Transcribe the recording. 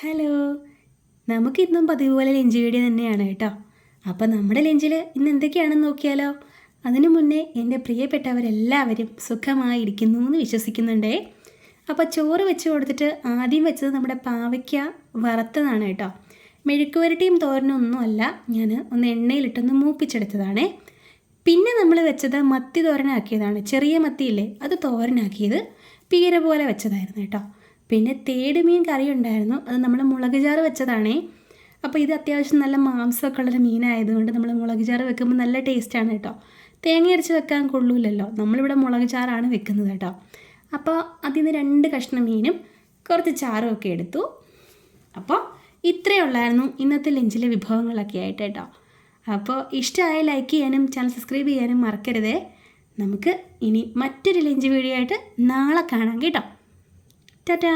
Hello. നമുക്കിന്നും പതിവ് പോലെ lunch video തന്നെയാണ് കേട്ടോ. അപ്പം നമ്മുടെ ലഞ്ചിൽ ഇന്ന് എന്തൊക്കെയാണെന്ന് നോക്കിയാലോ? അതിനു മുന്നേ എന്റെ പ്രിയപ്പെട്ടവരെല്ലാവരും സുഖമായിരിക്കുന്നു എന്ന് വിശ്വസിക്കുന്നുണ്ടേ. അപ്പോൾ ചോറ് വെച്ച് കൊടുത്തിട്ട് ആദ്യം വെച്ചത് നമ്മുടെ പാവയ്ക്ക വറുത്തതാണ് കേട്ടോ. മെഴുക്ക് വരട്ടിയും തോരനും ഒന്നുമല്ല ഞാൻ ഒന്ന് എണ്ണയിലിട്ടൊന്ന് മൂപ്പിച്ചെടുത്തതാണ്. പിന്നെ നമ്മൾ വെച്ചത് മത്തി തോരനാക്കിയതാണ്. ചെറിയ മത്തിയില്ലേ അത് തോരനാക്കിയത്. പീര പോലെ വെച്ചതായിരുന്നു കേട്ടോ. പിന്നെ തേട് മീൻ കറി ഉണ്ടായിരുന്നു അത് നമ്മൾ മുളക് ചാറ് വെച്ചതാണേ. അപ്പോൾ ഇത് അത്യാവശ്യം നല്ല മാംസമൊക്കെ ഉള്ളൊരു മീനായതുകൊണ്ട് നമ്മൾ മുളക് ചാറ് വെക്കുമ്പോൾ നല്ല ടേസ്റ്റാണ് കേട്ടോ. തേങ്ങ അരച്ച് വെക്കാൻ കൊള്ളൂലല്ലോ. നമ്മളിവിടെ മുളക് ചാറാണ് വെക്കുന്നത് കേട്ടോ. അപ്പോൾ അതിൽ നിന്ന് രണ്ട് കഷ്ണം മീനും കുറച്ച് ചാറും ഒക്കെ എടുത്തു. അപ്പോൾ ഇത്രയേ ഉള്ളായിരുന്നു ഇന്നത്തെ ലഞ്ചിലെ വിഭവങ്ങളൊക്കെ ആയിട്ട് കേട്ടോ. അപ്പോൾ ഇഷ്ടമായ ലൈക്ക് ചെയ്യാനും ചാനൽ സബ്സ്ക്രൈബ് ചെയ്യാനും മറക്കരുതേ. നമുക്ക് ഇനി മറ്റൊരു ലഞ്ച് വീഡിയോ ആയിട്ട് നാളെ കാണാം കേട്ടോ. 调调